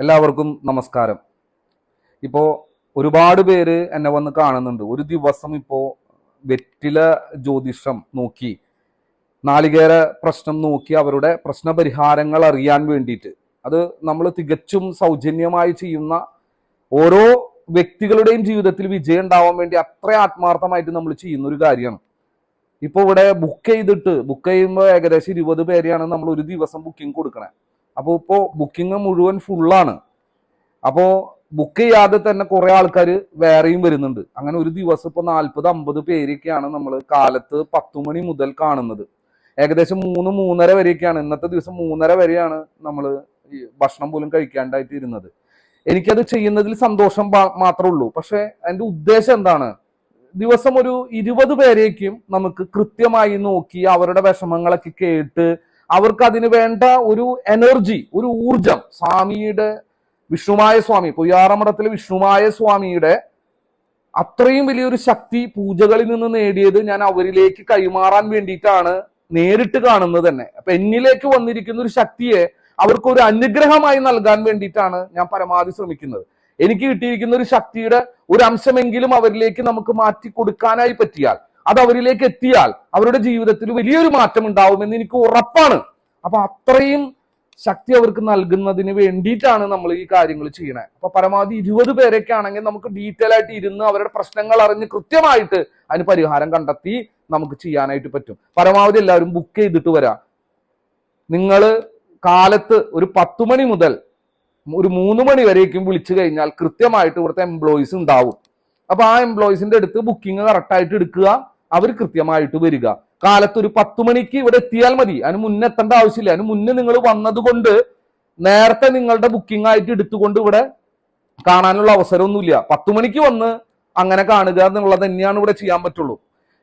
എല്ലാവർക്കും നമസ്കാരം. ഇപ്പോൾ ഒരുപാട് പേര് എന്നെ വന്ന് കാണുന്നുണ്ട്. ഒരു ദിവസം ഇപ്പോൾ വെറ്റില ജ്യോതിഷം നോക്കി നാളികേര പ്രശ്നം നോക്കി അവരുടെ പ്രശ്നപരിഹാരങ്ങൾ അറിയാൻ വേണ്ടിയിട്ട്. അത് നമ്മൾ തികച്ചും സൗജന്യമായി ചെയ്യുന്ന ഓരോ വ്യക്തികളുടെയും ജീവിതത്തിൽ വിജയം ഉണ്ടാവാൻ വേണ്ടി അത്ര ആത്മാർത്ഥമായിട്ട് നമ്മൾ ചെയ്യുന്ന ഒരു കാര്യമാണ്. ഇപ്പൊ ഇവിടെ ബുക്ക് ചെയ്തിട്ട് ബുക്ക് ചെയ്യുമ്പോൾ ഏകദേശം ഇരുപത് പേരെയാണ് നമ്മൾ ഒരു ദിവസം ബുക്കിംഗ് കൊടുക്കണേ. അപ്പോൾ ഇപ്പോൾ ബുക്കിംഗ് മുഴുവൻ ഫുള്ളാണ് അപ്പോൾ ബുക്ക് ചെയ്യാതെ തന്നെ കുറെ ആൾക്കാർ വേറെയും വരുന്നുണ്ട്. അങ്ങനെ ഒരു ദിവസം ഇപ്പോൾ നാൽപ്പത് അമ്പത് പേരൊക്കെയാണ് നമ്മൾ കാലത്ത് പത്തു മണി മുതൽ കാണുന്നത്. ഏകദേശം മൂന്ന് മൂന്നര വരെയൊക്കെയാണ്. ഇന്നത്തെ ദിവസം മൂന്നര വരെയാണ് നമ്മൾ ഭക്ഷണം പോലും കഴിക്കാണ്ടായിട്ട് ഇരുന്നത്. എനിക്കത് ചെയ്യുന്നതിൽ സന്തോഷം മാത്രമേ ഉള്ളൂ. പക്ഷെ അതിന്റെ ഉദ്ദേശം എന്താണ്? ദിവസം ഒരു ഇരുപത് പേരേക്കും നമുക്ക് കൃത്യമായി നോക്കി അവരുടെ വിഷമങ്ങളൊക്കെ കേട്ട് അവർക്ക് അതിന് വേണ്ട ഒരു എനർജി ഒരു ഊർജം. സ്വാമിയുടെ വിഷ്ണുമായ സ്വാമി പുയ്യാറമഠത്തിലെ വിഷ്ണുമായ സ്വാമിയുടെ അത്രയും വലിയൊരു ശക്തി പൂജകളിൽ നിന്ന് നേടിയത് ഞാൻ അവരിലേക്ക് കൈമാറാൻ വേണ്ടിയിട്ടാണ് നേരിട്ട് കാണുന്നത് തന്നെ. അപ്പൊ എന്നിലേക്ക് വന്നിരിക്കുന്ന ഒരു ശക്തിയെ അവർക്ക് ഒരു അനുഗ്രഹമായി നൽകാൻ വേണ്ടിയിട്ടാണ് ഞാൻ പരമാവധി ശ്രമിക്കുന്നത്. എനിക്ക് കിട്ടിയിരിക്കുന്ന ഒരു ശക്തിയുടെ ഒരു അംശമെങ്കിലും അവരിലേക്ക് നമുക്ക് മാറ്റി കൊടുക്കാനായി പറ്റിയാൽ അത് അവരിലേക്ക് എത്തിയാൽ അവരുടെ ജീവിതത്തിൽ വലിയൊരു മാറ്റം ഉണ്ടാവുമെന്ന് എനിക്ക് ഉറപ്പാണ്. അപ്പൊ അത്രയും ശക്തി അവർക്ക് നൽകുന്നതിന് വേണ്ടിയിട്ടാണ് നമ്മൾ ഈ കാര്യങ്ങൾ ചെയ്യണേ. അപ്പൊ പരമാവധി ഇരുപത് പേരൊക്കെ ആണെങ്കിൽ നമുക്ക് ഡീറ്റെയിൽ ആയിട്ട് ഇരുന്ന് അവരുടെ പ്രശ്നങ്ങൾ അറിഞ്ഞ് കൃത്യമായിട്ട് അതിന് പരിഹാരം കണ്ടെത്തി നമുക്ക് ചെയ്യാനായിട്ട് പറ്റും. പരമാവധി എല്ലാവരും ബുക്ക് ചെയ്തിട്ട് വരാം. നിങ്ങൾ കാലത്ത് ഒരു പത്ത് മണി മുതൽ ഒരു മൂന്ന് മണി വരേക്കും വിളിച്ചു കഴിഞ്ഞാൽ കൃത്യമായിട്ട് ഇവിടുത്തെ എംപ്ലോയീസ് ഉണ്ടാവും. അപ്പൊ ആ എംപ്ലോയീസിന്റെ അടുത്ത് ബുക്കിംഗ് കറക്റ്റായിട്ട് എടുക്കുക. അവർ കൃത്യമായിട്ട് വരിക. കാലത്ത് ഒരു പത്ത് മണിക്ക് ഇവിടെ എത്തിയാൽ മതി. അതിന് മുന്നേ എത്തേണ്ട ആവശ്യമില്ല. അതിന് മുന്നേ നിങ്ങൾ വന്നതുകൊണ്ട് നേരത്തെ നിങ്ങളുടെ ബുക്കിംഗ് ആയിട്ട് എടുത്തുകൊണ്ട് ഇവിടെ കാണാനുള്ള അവസരമൊന്നുമില്ല. പത്ത് മണിക്ക് വന്ന് അങ്ങനെ കാണുക എന്നുള്ളത് തന്നെയാണ് ഇവിടെ ചെയ്യാൻ പറ്റുള്ളൂ.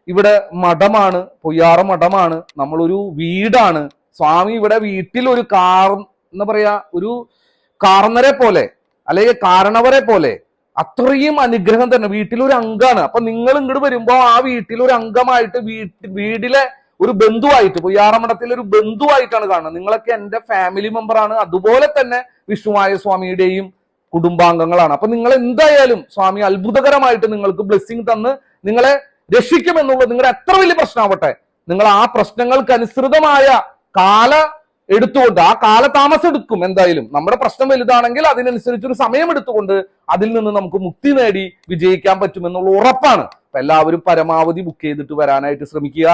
ഇവിടെ മഠമാണ് പൊയ്യാറ മഠമാണ്. നമ്മളൊരു വീടാണ്. സ്വാമി ഇവിടെ വീട്ടിൽ ഒരു കാർ എന്താ പറയാ ഒരു കാർന്നരെ പോലെ അല്ലെങ്കിൽ കാരണവരെ പോലെ അത്രയും അനുഗ്രഹം തന്നെ. വീട്ടിലൊരു അംഗമാണ്. അപ്പൊ നിങ്ങൾ ഇങ്ങോട്ട് വരുമ്പോ ആ വീട്ടിലൊരു അംഗമായിട്ട് വീട്ടിൽ വീടിലെ ഒരു ബന്ധുവായിട്ട് ഇപ്പൊ പൊയ്യാറമഠത്തിലെ ഒരു ബന്ധുവായിട്ടാണ് കാണുന്നത്. നിങ്ങളൊക്കെ എന്റെ ഫാമിലി മെമ്പറാണ് അതുപോലെ തന്നെ വിഷ്ണുമായ സ്വാമിയുടെയും കുടുംബാംഗങ്ങളാണ്. അപ്പൊ നിങ്ങൾ എന്തായാലും സ്വാമി അത്ഭുതകരമായിട്ട് നിങ്ങൾക്ക് ബ്ലെസ്സിങ് തന്ന് നിങ്ങളെ രക്ഷിക്കുമെന്നുള്ളത് നിങ്ങളുടെ എത്ര വലിയ പ്രശ്നമാവട്ടെ നിങ്ങൾ ആ പ്രശ്നങ്ങൾക്ക് അനുസൃതമായ കാല എടുത്തുകൊണ്ട് ആ കാലതാമസം എടുക്കും എന്തായാലും. നമ്മുടെ പ്രശ്നം വലുതാണെങ്കിൽ അതിനനുസരിച്ച് ഒരു സമയം എടുത്തുകൊണ്ട് അതിൽ നിന്ന് നമുക്ക് മുക്തി നേടി വിജയിക്കാൻ പറ്റുമെന്നുള്ള ഉറപ്പാണ്. അപ്പൊ എല്ലാവരും പരമാവധി ബുക്ക് ചെയ്തിട്ട് വരാനായിട്ട് ശ്രമിക്കുക.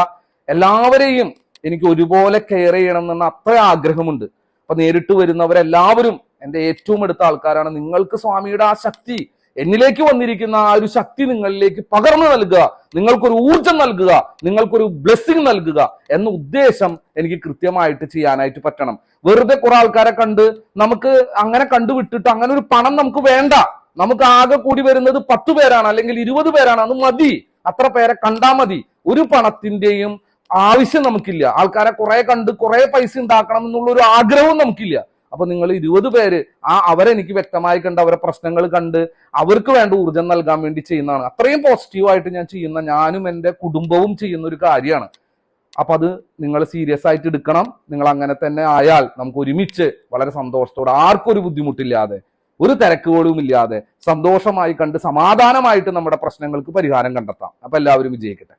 എല്ലാവരെയും എനിക്ക് ഒരുപോലെ കെയർ ചെയ്യണം എന്ന അത്ര ആഗ്രഹമുണ്ട്. അപ്പൊ നേരിട്ട് വരുന്നവരെല്ലാവരും എന്റെ ഏറ്റവും അടുത്ത ആൾക്കാരാണ്. നിങ്ങൾക്ക് സ്വാമിയുടെ ആ ശക്തി എന്നിലേക്ക് വന്നിരിക്കുന്ന ആ ഒരു ശക്തി നിങ്ങളിലേക്ക് പകർന്നു നൽകുക. നിങ്ങൾക്കൊരു ഊർജം നൽകുക. നിങ്ങൾക്കൊരു ബ്ലെസ്സിങ് നൽകുക എന്ന ഉദ്ദേശം എനിക്ക് കൃത്യമായിട്ട് ചെയ്യാനായിട്ട് പറ്റണം. വെറുതെ കുറെ ആൾക്കാരെ കണ്ട് നമുക്ക് അങ്ങനെ കണ്ടുവിട്ടിട്ട് അങ്ങനെ ഒരു പണം നമുക്ക് വേണ്ട. നമുക്ക് ആകെ കൂടി വരുന്നത് പത്ത് പേരാണ് അല്ലെങ്കിൽ ഇരുപത് പേരാണ്. അത് മതി. അത്ര പേരെ കണ്ടാ മതി. ഒരു പണത്തിന്റെയും ആവശ്യം നമുക്കില്ല. ആൾക്കാരെ കുറെ കണ്ട് കുറെ പൈസ ഉണ്ടാക്കണം എന്നുള്ള ഒരു ആഗ്രഹവും നമുക്കില്ല. അപ്പൊ നിങ്ങൾ ഇരുപത് പേര് ആ അവരെനിക്ക് വ്യക്തമായി കണ്ട് അവരെ പ്രശ്നങ്ങൾ കണ്ട് അവർക്ക് വേണ്ട ഊർജം നൽകാൻ വേണ്ടി ചെയ്യുന്നതാണ്. അത്രയും പോസിറ്റീവായിട്ട് ഞാൻ ചെയ്യുന്ന ഞാനും എന്റെ കുടുംബവും ചെയ്യുന്ന ഒരു കാര്യമാണ്. അപ്പൊ അത് നിങ്ങൾ സീരിയസ് ആയിട്ട് എടുക്കണം. നിങ്ങൾ അങ്ങനെ തന്നെ ആയാൽ നമുക്ക് ഒരുമിച്ച് വളരെ സന്തോഷത്തോടെ ആർക്കൊരു ബുദ്ധിമുട്ടില്ലാതെ ഒരു തിരക്കുകളും ഇല്ലാതെ സന്തോഷമായി കണ്ട് സമാധാനമായിട്ട് നമ്മുടെ പ്രശ്നങ്ങൾക്ക് പരിഹാരം കണ്ടെത്താം. അപ്പൊ എല്ലാവരും വിജയിക്കട്ടെ.